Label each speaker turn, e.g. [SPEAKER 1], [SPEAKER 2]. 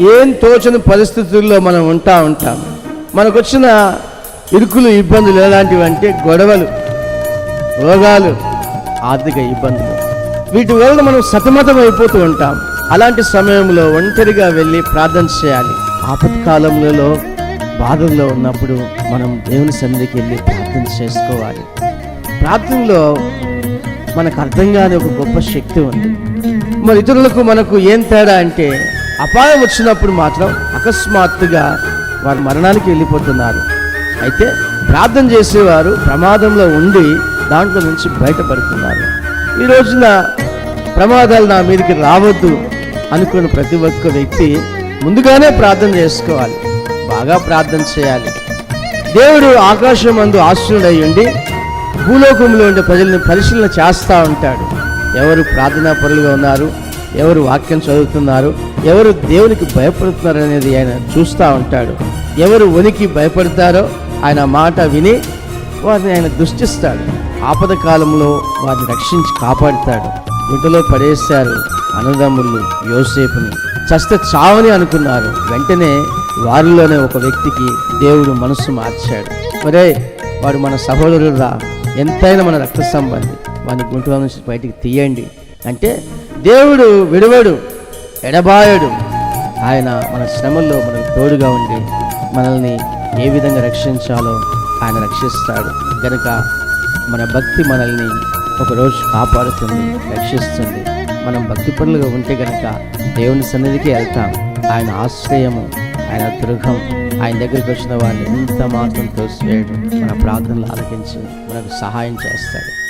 [SPEAKER 1] ఏం తోచని పరిస్థితుల్లో మనం ఉంటా ఉంటాం. మనకు వచ్చిన ఇరుకులు ఇబ్బందులు ఎలాంటివి అంటే గొడవలు రోగాలు ఆర్థిక ఇబ్బందులు. వీటి వలన మనం సతమతం అయిపోతూ ఉంటాం. అలాంటి సమయంలో ఒంటరిగా వెళ్ళి ప్రార్థన చేయాలి. ఆపత్కాలంలో బాధల్లో ఉన్నప్పుడు మనం దేవుని సన్నిధికి వెళ్ళి ప్రార్థన చేసుకోవాలి. ప్రార్థనలో మనకు అర్థం కాని ఒక గొప్ప శక్తి ఉంది. మరి ఇతరులకు మనకు ఏం తేడా అంటే అపాయం వచ్చినప్పుడు మాత్రం అకస్మాత్తుగా వారు మరణానికి వెళ్ళిపోతున్నారు. అయితే ప్రార్థన చేసేవారు ప్రమాదంలో ఉండి దాంట్లో నుంచి బయటపడుతున్నారు. ఈ రోజున ప్రమాదాలు నా మీదకి రావద్దు అనుకున్న ప్రతి ఒక్క వ్యక్తి ముందుగానే ప్రార్థన చేసుకోవాలి. బాగా ప్రార్థన చేయాలి. దేవుడు ఆకాశం మందు ఆశ్రుడై ఉండి భూలోకంలో ఉండే ప్రజల్ని పరిశీలన చేస్తూ ఉంటాడు. ఎవరు ప్రార్థనా పరులుగా ఉన్నారు ఎవరు వాక్యం చదువుతున్నారు ఎవరు దేవునికి భయపడుతున్నారనేది ఆయన చూస్తూ ఉంటాడు. ఎవరు ఉనికి భయపడతారో ఆయన మాట విని వారిని ఆయన దృష్టిస్తాడు. ఆపద కాలంలో వారిని రక్షించి కాపాడుతాడు. గుడ్డలో పడేశారు అన్నదమ్ములు యోసేపుని. చస్తే చావని అనుకున్నారు. వెంటనే వారిలోనే ఒక వ్యక్తికి దేవుడు మనస్సు మార్చాడు. మరే వాడు మన సహోదరుడురా. ఎంతైనా మన రక్త సంబంధి. వాడిని గుంటలో నుంచి బయటికి తీయండి. అంటే దేవుడు విడవడు. ఎడబాయడు. ఆయన మన శ్రమల్లో మనకు తోడుగా ఉండి మనల్ని ఏ విధంగా రక్షించాలో ఆయన రక్షిస్తాడు. కనుక మన భక్తి మనల్ని ఒకరోజు కాపాడుతుంది రక్షిస్తుంది. మనం భక్తి పనులుగా ఉంటే కనుక దేవుని సన్నిధికి వెళ్తాం. ఆయన ఆశ్రయము ఆయన దుర్గం ఆయన దగ్గరికి వచ్చిన వాళ్ళు ఎంత మాత్రం తోసివేయడం మన ప్రార్థనలు ఆలకించి మనకు సహాయం చేస్తాడు.